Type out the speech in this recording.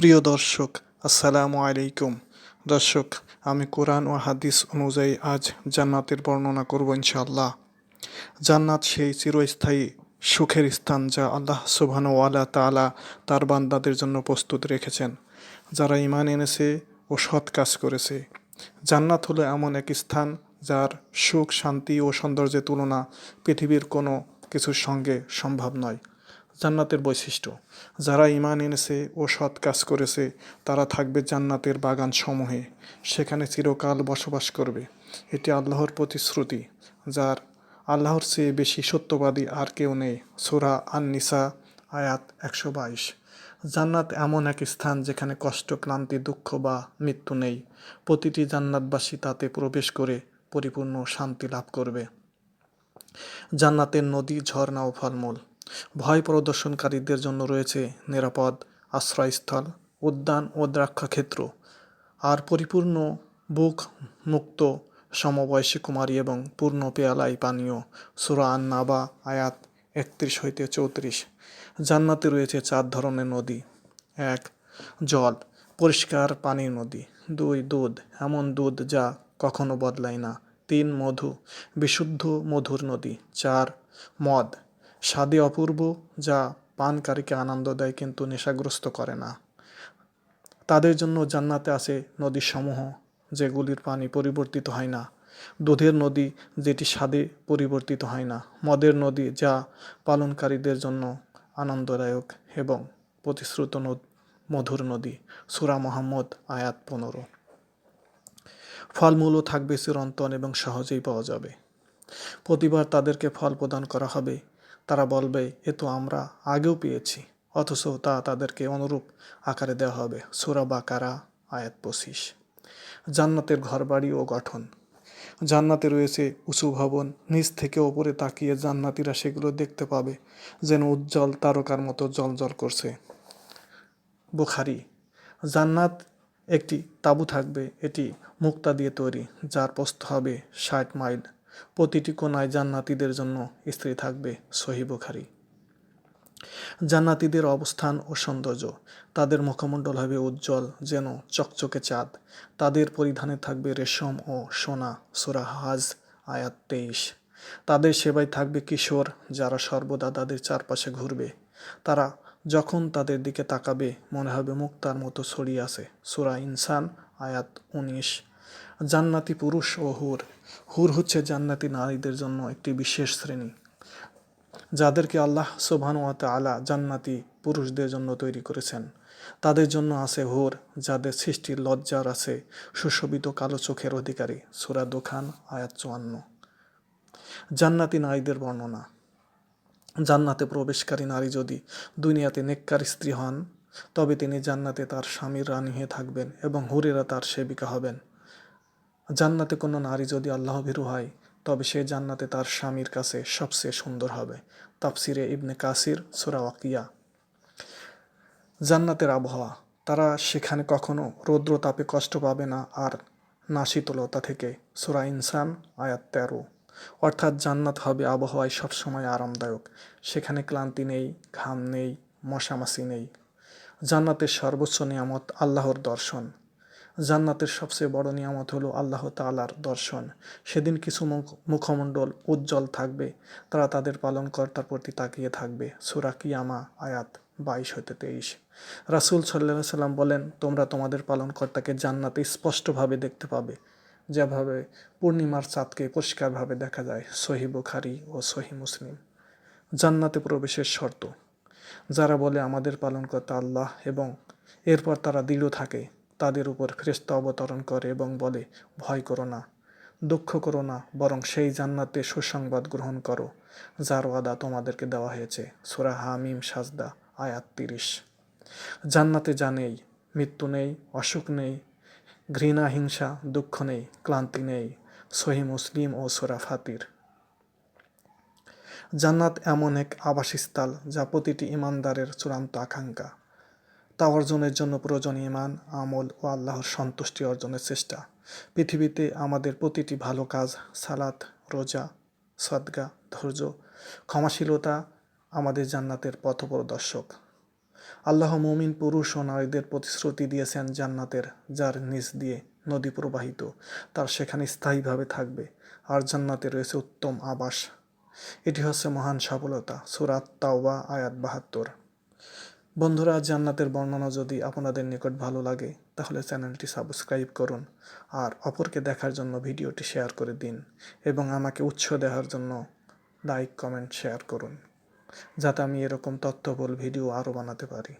প্রিয় দর্শক, আসসালামু আলাইকুম। দর্শক, আমি কোরআন ও হাদিস অনুযায়ী আজ জান্নাতের বর্ণনা করব ইনশাআল্লাহ। জান্নাত সেই চিরস্থায়ী সুখের স্থান যা আল্লাহ সুবহান ওয়ালা তাআলা তার বান্দাদের জন্য প্রস্তুত রেখেছেন। যারা ইমান এনেছে ও সৎ কাজ করেছে। জান্নাত হলো এমন এক স্থান যার সুখ, শান্তি ও সৌন্দর্যের তুলনা পৃথিবীর কোনো কিছুর সঙ্গে সম্ভব নয়। জান্নাতের বৈশিষ্ট্য। যারা ইমান এনেছে ও সৎ কাজ করেছে, তারা থাকবে জান্নাতের বাগান সমূহে সেখানে চিরকাল বসবাস করবে। এটি আল্লাহর প্রতিশ্রুতি, যার আল্লাহর চেয়ে বেশি সত্যবাদী আর কেউ নেই। সুরা আন নিসা আয়াত একশো বাইশ। জান্নাত এমন এক স্থান যেখানে কষ্ট, ক্লান্তি, দুঃখ বা মৃত্যু নেই। প্রতিটি জান্নাতবাসী তাতে প্রবেশ করে পরিপূর্ণ শান্তি লাভ করবে। জান্নাতের নদী, ঝর্ণা ও ফলমূল। ভয় প্রদর্শনকারীদের জন্য রয়েছে নিরাপদ আশ্রয়স্থল, উদ্যান ও দ্রাক্ষাক্ষেত্র। আর পরিপূর্ণ বুক মুক্ত সমবয়সী কুমারী এবং পূর্ণ পেয়ালাই পানীয় সুরা নাবা আয়াত একত্রিশ হইতে চৌত্রিশ। জান্নাতে রয়েছে চার ধরনের নদী। এক, জল, পরিষ্কার পানির নদী। দুই, দুধ, এমন দুধ যা কখনো বদলায় না। তিন, মধু, বিশুদ্ধ মধুর নদী। চার, মদ স্বাদে অপূর্ব, যা পানকারীকে আনন্দ দেয় কিন্তু নেশাগ্রস্ত করে না। তাদের জন্য জান্নাতে আছে নদীসমূহ, যেগুলির পানি পরিবর্তিত হয় না। দুধের নদী, যেটি স্বাদে পরিবর্তিত হয় না। মদের নদী, যা পালনকারীদের জন্য আনন্দদায়ক এবং প্রতিশ্রুত মধুর নদী। সুরা মোহাম্মদ, আয়াত পনেরো। ফলমূলও থাকবে চিরন্তন এবং সহজেই পাওয়া যাবে। প্রতিবার তাদেরকে ফল প্রদান করা হবে। তারা বলবে, এ তো আমরা আগেও পেয়েছি, অথচ তা তাদেরকে অনুরূপ আকারে দেওয়া হবে। সুরা বাকারা, আয়াত পঁচিশ। জান্নাতের ঘরবাড়ি ও গঠন। জান্নাতে রয়েছে উঁচু ভবন, নিচ থেকে ওপরে তাকিয়ে জান্নাতিরা সেগুলো দেখতে পাবে, যেন উজ্জ্বল তারকার মতো জল জল করছে। বুখারি, জান্নাত একটি তাঁবু থাকবে, এটি মুক্তা দিয়ে তৈরি, যার প্রস্থ হবে ষাট মাইল। প্রতিটি কোনায় জান্নাতিদের জন্য স্ত্রী থাকবে সহি বুখারি। জান্নাতিদের অবস্থান ও সৌন্দর্য, তাদের মুখমণ্ডল হবে উজ্জ্বল যেন চকচকে চাঁদ। তাদের পরিধানে থাকবে রেশম ও সোনা, সুরা হাজ, আয়াত তেইশ। তাদের সেবায় থাকবে কিশোর, যারা সর্বদা তাদের চারপাশে ঘুরবে। তারা যখন তাদের দিকে তাকাবে, মনে হবে মুক্তার মতো ছড়িয়ে আছে। সুরা ইনসান, আয়াত উনিশ। জান্নাতি পুরুষ ও হুর। হুর হচ্ছে জান্নাতি নারীদের জন্য একটি বিশেষ শ্রেণি, যাদেরকে আল্লাহ সোভানুয়াতে আলা জান্নাতি পুরুষদের জন্য তৈরি করেছেন। তাদের জন্য আছে হুর, যাদের সৃষ্টির লজ্জার আছে সুশোভিত কালো চোখের অধিকারী। সুরা দোখান, আয়াত চুয়ান্ন। জান্নাতি নারীদের বর্ণনা, জান্নাতে প্রবেশকারী নারী যদি দুনিয়াতে নেককার স্ত্রী হন, তবে তিনি জান্নাতে তার স্বামীর রানী হয়ে থাকবেন এবং হুরেরা তার সেবিকা হবেন। জান্নাতে কোনো নারী যদি আল্লাহ ভীরু হয়, তবে সে জান্নাতে তার স্বামীর কাছে সবচেয়ে সুন্দর হবে। তাফসিরে ইবনে কাসির সুরাওয়াকিয়া জান্নাতের আবহাওয়া। তারা সেখানে কখনো রৌদ্র তাপে কষ্ট পাবে না আর না শীতলতা থেকে। সুরা ইনসান, আয়াত তেরো। অর্থাৎ জান্নাত হবে আবহাওয়ায় সবসময় আরামদায়ক। সেখানে ক্লান্তি নেই, ঘাম নেই, মশামাছি নেই। জান্নাতের সর্বোচ্চ নিয়ামত আল্লাহর দর্শন। জান্নাতের সবচেয়ে বড় নিয়ামত হলো আল্লাহ তালার দর্শন। সেদিন কিছু মুখমণ্ডল উজ্জ্বল থাকবে, তারা তাদের পালনকর্তার প্রতি তাকিয়ে থাকবে। সুরা কিয়ামা, আয়াত বাইশ হতে তেইশ। রাসুল সাল্লাহ সাল্লাম বলেন, তোমরা তোমাদের পালনকর্তাকে জান্নাতে স্পষ্টভাবে দেখতে পাবে। যেভাবে পূর্ণিমার চাঁদকে পরিষ্কারভাবে দেখা যায়, সহি বুখারি ও সহি মুসলিম। জান্নাতে প্রবেশের শর্ত, যারা বলে আমাদের পালনকর্তা আল্লাহ এবং এরপর তারা দৃঢ় থাকে তাদের উপর ফেরেস্তা অবতরণ করে এবং বলে, ভয় করো না, দুঃখ করো না, বরং সেই জান্নাতে সুসংবাদ গ্রহণ করো, যার ওয়াদা তোমাদেরকে দেওয়া হয়েছে। সুরা হামিম সাজদা, আয়াত তিরিশ। জান্নাতে যা নেই, মৃত্যু নেই, অসুখ নেই, ঘৃণা, হিংসা, দুঃখ নেই, ক্লান্তি নেই, সহি মুসলিম ও সোরা ফাতির। জান্নাত এমন এক আবাসস্থল যা প্রতিটি ইমানদারের চূড়ান্ত আকাঙ্ক্ষা। তা অর্জনের জন্য প্রয়োজন ইমান আমল ও আল্লাহর সন্তুষ্টি অর্জনের চেষ্টা। পৃথিবীতে আমাদের প্রতিটি ভালো কাজ, সালাত, রোজা, সদগা, ধৈর্য, ক্ষমাশীলতা আমাদের জান্নাতের পথপ্রদর্শক। আল্লাহ মমিন পুরুষ ও নারীদের প্রতিশ্রুতি দিয়েছেন জান্নাতের, যার নিচ দিয়ে নদী প্রবাহিত, তার সেখানে স্থায়ীভাবে থাকবে, আর জান্নাতে রয়েছে উত্তম আবাস। এটি হচ্ছে মহান সফলতা সুরাত তাওবা আয়াত বাহাত্তর। বন্ধুরা, জান্নাতের বর্ণনা যদি আপনাদের নিকট ভালো লাগে, তাহলে চ্যানেলটি সাবস্ক্রাইব করুন আর অপরকে দেখার জন্য ভিডিওটি শেয়ার করে দিন এবং আমাকে উৎস দেওয়ার জন্য লাইক, কমেন্ট, শেয়ার করুন, যাতে আমি এরকম তথ্যবল ভিডিও আরও বানাতে পারি।